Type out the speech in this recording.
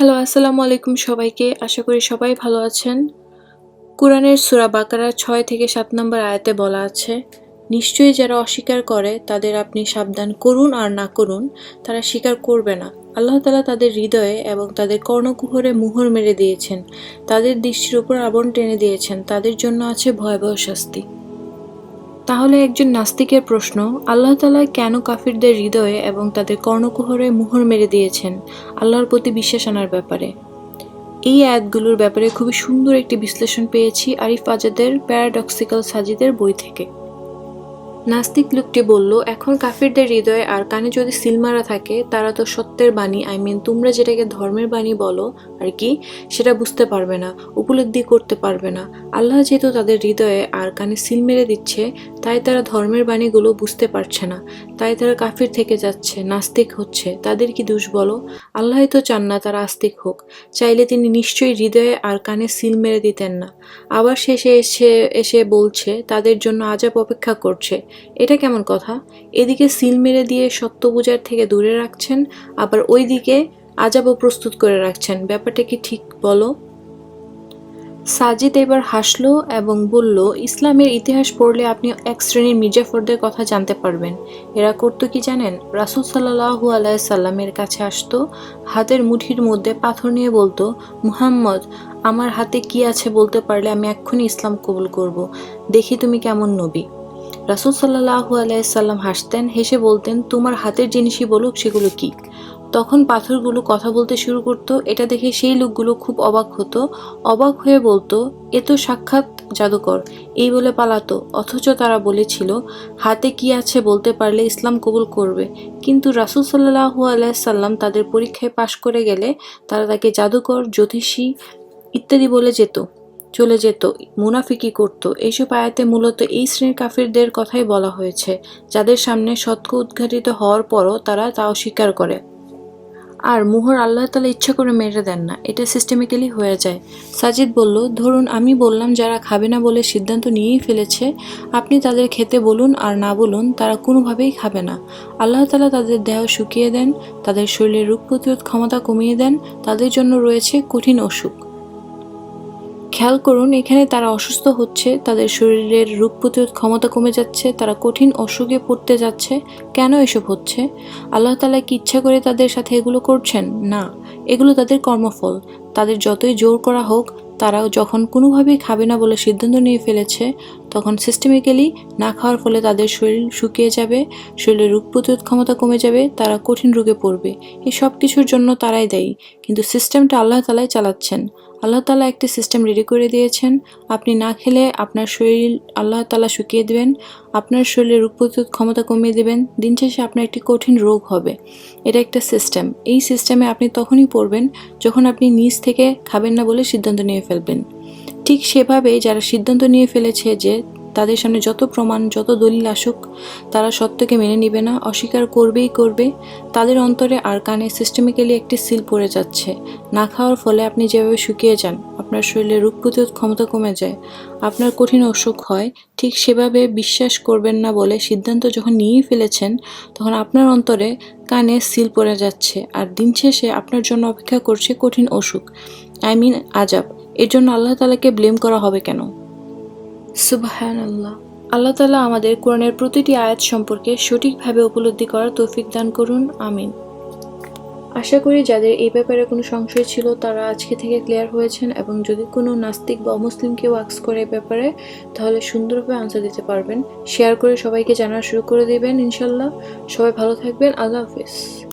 Hello, আসসালামু আলাইকুম সবাইকে। আশা করি সবাই ভালো আছেন। কোরআনের সূরা বাকারার ছয় থেকে সাত নম্বর আয়াতে বলা আছে, নিশ্চয়ই যারা অস্বীকার করে, তাদের আপনি সাবধান করুন আর না করুন। তারা স্বীকার করবে না। আল্লাহ তালা তাদের হৃদয়ে এবং তাদের কর্ণকুহরে মুহর মেরে দিয়েছেন। তাদের দৃষ্টির উপর আবরণ টেনে দিয়েছেন। তাদের জন্য আছে ভয়াবহ শাস্তি। তাহলে একজন নাস্তিকের প্রশ্ন, আল্লাহ তালা কেন কাফিরদের হৃদয়ে এবং তাদের কর্ণকুহরে মোহর মেরে দিয়েছেন আল্লাহর প্রতি বিশ্বাস আনার ব্যাপারে? এই আয়াতগুলোর ব্যাপারে খুবই সুন্দর একটি বিশ্লেষণ পেয়েছি আরিফ আজাদের প্যারাডক্সিক্যাল সাজিদের বই থেকে। নাস্তিক লোকটি বলল, এখন কাফিরদের হৃদয়ে আর কানে যদি সিলমারা থাকে, তারা তো সত্যের বাণী। আই মিন তোমরা যেটাকে ধর্মের বাণী বলো, আর কি, সেটা বুঝতে পারবে না, উপলব্ধি করতে পারবে না। আল্লাহ যেহেতু তাদের হৃদয়ে আর কানে সিল মেরে দিচ্ছে, তাই তারা ধর্মের বাণীগুলো বুঝতে পারছে না। তাই তারা কাফির থেকে যাচ্ছে, নাস্তিক হচ্ছে। তাদের কি দোষ বলো? আল্লাহ তো চান না তারা আস্তিক হোক। চাইলে তিনি নিশ্চয়ই হৃদয়ে আর কানে সিল মেরে দিতেন না। আবার শেষে এসে এসে বলছে, তাদের জন্য আজাব অপেক্ষা করছে। এটা কেমন কথা? এদিকে সিল মেরে দিয়ে সত্য পূজার থেকে দূরে রাখছেন, আবার ওইদিকে আজাবও প্রস্তুত করে রাখছেন। ব্যাপারটা কি ঠিক বলো? সাজিদ এবার হাসলো এবং বলল, ইসলামের ইতিহাস পড়লে আপনি এক শ্রেণির মির্জাফরদের কথা জানতে পারবেন। এরা করতো কি জানেন? রাসুল সাল্লাহু আলাইসাল্লামের কাছে আসতো, হাতের মুঠির মধ্যে পাথর নিয়ে বলতো, মুহাম্মদ, আমার হাতে কি আছে বলতে পারলে আমি এক্ষুনি ইসলাম কবুল করব। দেখি তুমি কেমন নবী। রাসুল সাল্লাহু আলাইসাল্লাম হাসতেন, হেসে বলতেন, তোমার হাতের জিনিসই বলুক, সেগুলো কি? তখন পাথরগুলো কথা বলতে শুরু করতো। এটা দেখে সেই লোকগুলো খুব অবাক হতো। অবাক হয়ে বলতো, এ তো সাক্ষাৎ জাদুকর, এই বলে পালাতো। অথচ তারা বলেছিল, হাতে কি আছে বলতে পারলে ইসলাম কবুল করবে। কিন্তু রাসুল সাল্লাহু আলাইসাল্লাম তাদের পরীক্ষায় পাশ করে গেলে তারা তাকে জাদুকর, জ্যোতিষী ইত্যাদি বলে যেত। চলে যেত মুনাফিকি করত। এইসব আয়াতে মূলত এই শ্রেণির কাফিরদের কথাই বলা হয়েছে, যাদের সামনে সত্য উদ্ঘাটিত হওয়ার পরও তারা তা অস্বীকার করে। আর মোহর আল্লাহ তালা ইচ্ছা করে মেরে দেন না, এটা সিস্টেমিক্যালি হয়ে যায়। সাজিদ বলল, ধরুন আমি বললাম যারা খাবে না বলে সিদ্ধান্ত নিয়েই ফেলেছে, আপনি তাদের খেতে বলুন আর না বলুন, তারা কোনোভাবেই খাবে না। আল্লাহ তালা তাদের দেহ শুকিয়ে দেন, তাদের শরীরের রোগ প্রতিরোধ ক্ষমতা কমিয়ে দেন, তাদের জন্য রয়েছে কঠিন অসুখ। খেয়াল করুন, এখানে তারা অসুস্থ হচ্ছে, তাদের শরীরের রোগ প্রতিরোধ ক্ষমতা কমে যাচ্ছে, তারা কঠিন অসুখে পড়তে যাচ্ছে। কেন এসব হচ্ছে? আল্লাহ তালা কি ইচ্ছা করে তাদের সাথে এগুলো করছেন? না, এগুলো তাদের কর্মফল। তাদের যতই জোর করা হোক, তারাও যখন কোনোভাবেই খাবে না বলে সিদ্ধান্ত নিয়ে ফেলেছে, তখন সিস্টেমিক্যালি না খাওয়ার ফলে তাদের শরীর শুকিয়ে যাবে, শরীরের রোগ প্রতিরোধ ক্ষমতা কমে যাবে, তারা কঠিন রোগে পড়বে। এই সব কিছুর জন্য তারাই দায়ী। কিন্তু সিস্টেমটা আল্লাহ তালাই চালাচ্ছেন। আল্লাহ তালা একটি সিস্টেম রেডি করে দিয়েছেন। আপনি না খেলে আপনার শরীর আল্লাহ তালা শুকিয়ে দেবেন, আপনার শরীরে রোগ প্রতিরোধ ক্ষমতা কমিয়ে দেবেন, দিন শেষে আপনার একটি কঠিন রোগ হবে। এটা একটা সিস্টেম। এই সিস্টেমে আপনি তখনই পড়বেন যখন আপনি নিজ থেকে খাবেন না বলে সিদ্ধান্ত নিয়ে ফেলবেন। ঠিক সেভাবে যারা সিদ্ধান্ত নিয়ে ফেলেছে যে তাদের সামনে যত প্রমাণ, যত দলিল আসুক, তারা সত্যকে মেনে নিবে না, অস্বীকার করবেই করবে। তাদের অন্তরে আর কানে সিস্টেমিক্যালি একটি সিল পড়ে যাচ্ছে। না খাওয়ার ফলে আপনি যেভাবে শুকিয়ে যান, আপনার শরীরে রোগ প্রতিরোধ ক্ষমতা কমে যায়। আপনার কঠিন অসুখ হয়, ঠিক সেভাবে বিশ্বাস করবেন না বলে সিদ্ধান্ত যখন নিয়েই ফেলেছেন, তখন আপনার অন্তরে কানে সিল পড়ে যাচ্ছে, আর দিন শেষে আপনার জন্য অপেক্ষা করছে কঠিন অসুখ। আই মিন আজাব। এর জন্য আল্লাহ তালাকে ব্লেম করা হবে কেন? সুবাহান আল্লাহ তালা আমাদের কোরআনের প্রতিটি আয়াত সম্পর্কে সঠিকভাবে উপলব্ধি করার তৌফিক দান করুন, আমিন। আশা করি যাদের এই ব্যাপারে কোনো সংশয় ছিল, তারা আজকে থেকে ক্লিয়ার হয়েছেন এবং যদি কোনো নাস্তিক বা অমুসলিম কেউ করে এই ব্যাপারে, তাহলে সুন্দরভাবে আনসার দিতে পারবেন। শেয়ার করে সবাইকে জানা শুরু করে দেবেন ইনশাল্লাহ সবাই ভালো থাকবেন, আল্লাহ হাফিজ।